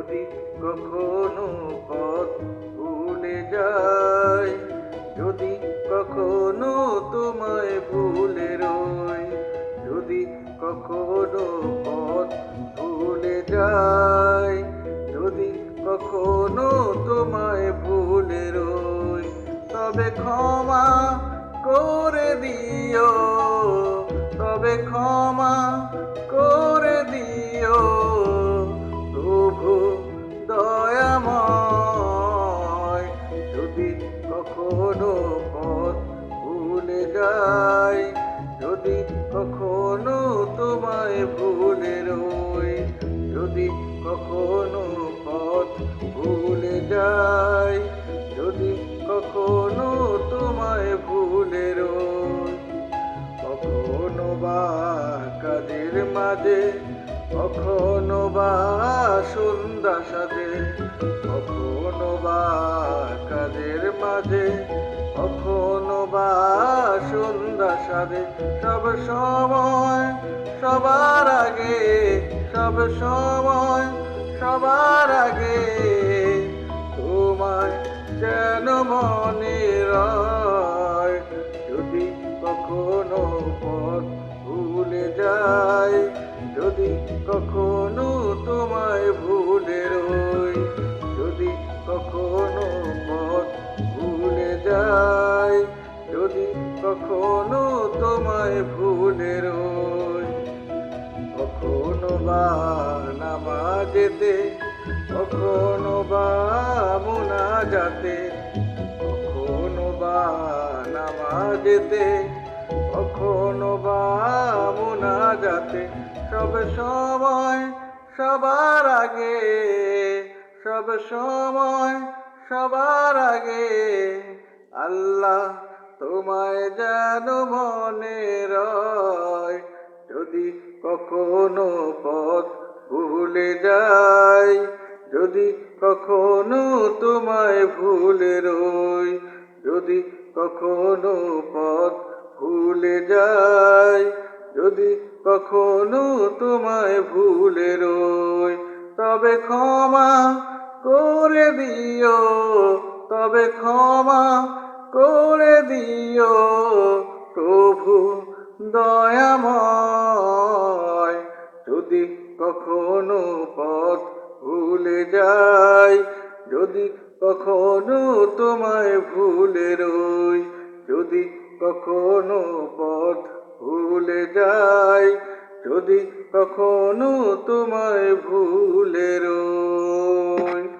যদি কখনো পথ ভুলে যাই, যদি কখনো তোমায় ভুলে রই, যদি কখনো পথ ভুলে যাই, যদি কখনো তোমায় ভুলে রই, তবে ক্ষমা করে দিও। যদি কখনো পথ ভুলে যাই, যদি কখনো তোমায় ভুলে রই, যদি কখনো পথ ভুলে যাই, যদি কখনো তোমায় ভুলে রই, কখনো বা কাজের মাঝে, কখনো বা সন্ধ্যা সাজে, কখনো মাঝে কখনো বা সন্ধ্যা সাজে। সব সময়, সবার আগে, সব সময়, সবার আগে তোমায় যেন মনে রয়। যদি কখনো পথ ভুলে যায় যদি কখনো কখনো তোমায় ভুলে কখনো বা নামাজেতে কখনো বা মুনা যাতে, কখনো বা নামাজেতে কখনো বা মুনা যাতে। সব সময় সবার আগে, সব সময় সবার আগে আল্লাহ তোমায় যেন মনে রয়, যদি কখনো পথ ভুলে যাই, যদি কখনো তোমায় ভুলে রই, যদি কখনো পথ ভুলে যাই, যদি কখনো তোমায় ভুলে রই, তবে ক্ষমা করে দিও, তবে ক্ষমা করে দিও প্রভু দয়াময়। যদি কখনো পথ ভুলে যাই, যদি কখনো তোমায় ভুলে রই, যদি কখনো পথ ভুলে যাই, যদি কখনো তোমায় ভুলে রই।